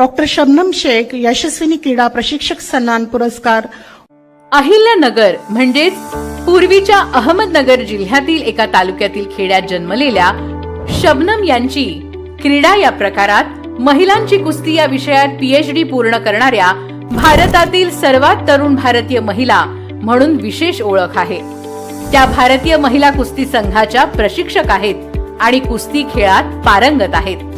Doctor Shabnam Shaikh यशस्विनी क्रीडा प्रशिक्षक सन्मान पुरस्कार. अहिल्यानगर म्हणजेच पूर्वीच्या अहमदनगर जिल्ह्यातील एका तालुक्यातील खेड्यात जन्मलेल्या शबनम यांची क्रीडा या प्रकारात महिलांची कुस्ती या विषयात पीएचडी पूर्ण करणाऱ्या भारतातील सर्वात तरुण भारतीय महिला म्हणून विशेष ओळख आहे. त्या भारतीय महिला कुस्ती संघाच्या प्रशिक्षक आहेत आणि कुस्ती खेळात पारंगत आहेत.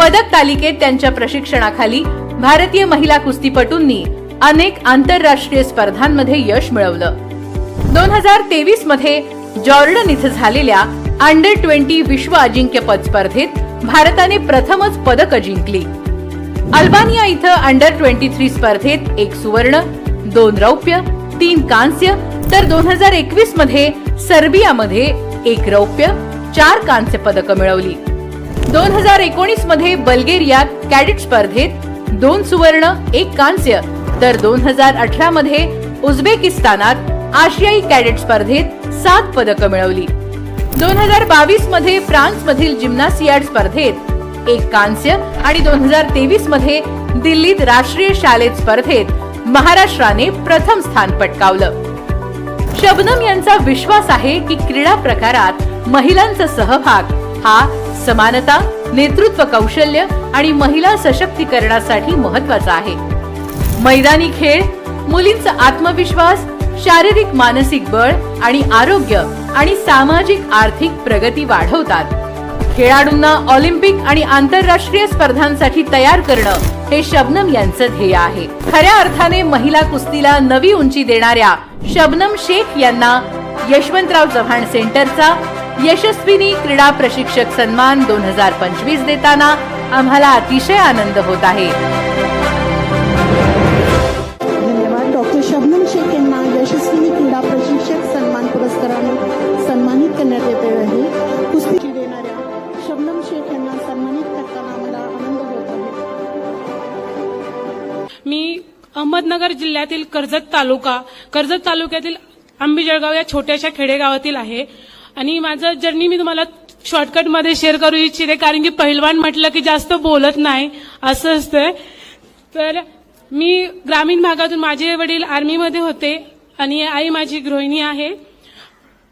पदक तालिकेत त्यांच्या प्रशिक्षणाखाली भारतीय महिला कुस्तीपटूंनी अनेक आंतरराष्ट्रीय स्पर्धांमध्ये यश मिळवलं. दोन हजार तेवीसमध्ये जॉर्डन इथं झालेल्या अंडर ट्वेंटी विश्व अजिंक्यपद स्पर्धेत भारताने प्रथमच पदक जिंकली. अल्बानिया इथं अंडर ट्वेंटी थ्री स्पर्धेत एक सुवर्ण दोन रौप्य तीन कांस्य तर दोन हजार एकवीसमध्ये सर्बियामध्ये एक रौप्य चार कांस्य पदकं मिळवली. दोन हजार एकोणीसमध्ये बल्गेरियात कॅडेट स्पर्धेत दोन सुवर्ण एक कांस्य. तर दोन हजार अठरा मध्ये उझबेकिस्तानात आशियाई कॅडेट स्पर्धेत सात पदकं मिळवली. दोन हजार बावीसमध्ये फ्रान्स मधील जिम्नासियाड स्पर्धेत एक कांस्य आणि दोन हजार तेवीसमध्ये दिल्लीत राष्ट्रीय शालेत स्पर्धेत महाराष्ट्राने प्रथम स्थान पटकावलं. शबनम यांचा विश्वास आहे की क्रीडा प्रकारात महिलांचा सहभाग हा समानता नेतृत्व कौशल्य आणि महिला सशक्तीकरणासाठी महत्त्वाचा आहे. मैदानी खेळ मुलींचा आत्मविश्वास शारीरिक मानसिक बळ आणि आरोग्य आणि सामाजिक आर्थिक प्रगती वाढवतात. खेळाडूंना ऑलिम्पिक आणि आंतरराष्ट्रीय स्पर्धांसाठी तयार करणं हे शबनम यांचं ध्येय आहे. खऱ्या अर्थाने महिला कुस्तीला नवी उंची देणाऱ्या शबनम शेख यांना यशवंतराव चव्हाण सेंटरचा यशस्विनी क्रीडा प्रशिक्षक सन्मान दोन हजार पंचवीस देताना आम्हाला अतिशय आनंद होत आहे. धन्यवाद. डॉक्टर शबनम शेख यांना यशस्विनी क्रीडा प्रशिक्षक सन्मान पुरस्काराने सन्मानित करण्यात येते आहे. कुस्ती देणाऱ्या शबनम शेख यांना सन्मानित करताना आम्हाला आनंद होत आहे. मी अहमदनगर जिल्ह्यातील कर्जत तालुका कर्जत तालुक्यातील आंबी जळगाव या छोट्याशा खेडेगावातील आहे. आणि माझं जर्नी मी तुम्हाला शॉर्टकटमध्ये शेअर करू इच्छिते कारण की पहिलवान म्हटलं की जास्त बोलत नाही असं असतंय. तर मी ग्रामीण भागातून माझे वडील आर्मीमध्ये होते आणि आई माझी गृहिणी आहे.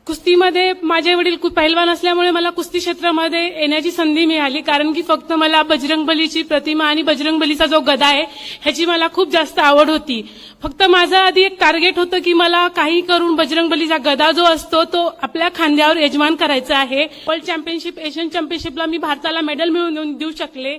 कुस्तीमध्ये माझे वडील खूप पहिलवान असल्यामुळे मला कुस्ती क्षेत्रामध्ये येण्याची संधी मिळाली. कारण की फक्त मला बजरंगबलीची प्रतिमा आणि बजरंगबलीचा जो गदा आहे ह्याची मला खूप जास्त आवड होती. फक्त माझं आधी एक टार्गेट होतं की मला काही करून बजरंगबलीचा गदा जो असतो तो आपल्या खांद्यावर यजमान करायचा आहे. वर्ल्ड चॅम्पियनशिप एशियन चॅम्पियनशिपला मी भारताला मेडल मिळवून देऊ शकले.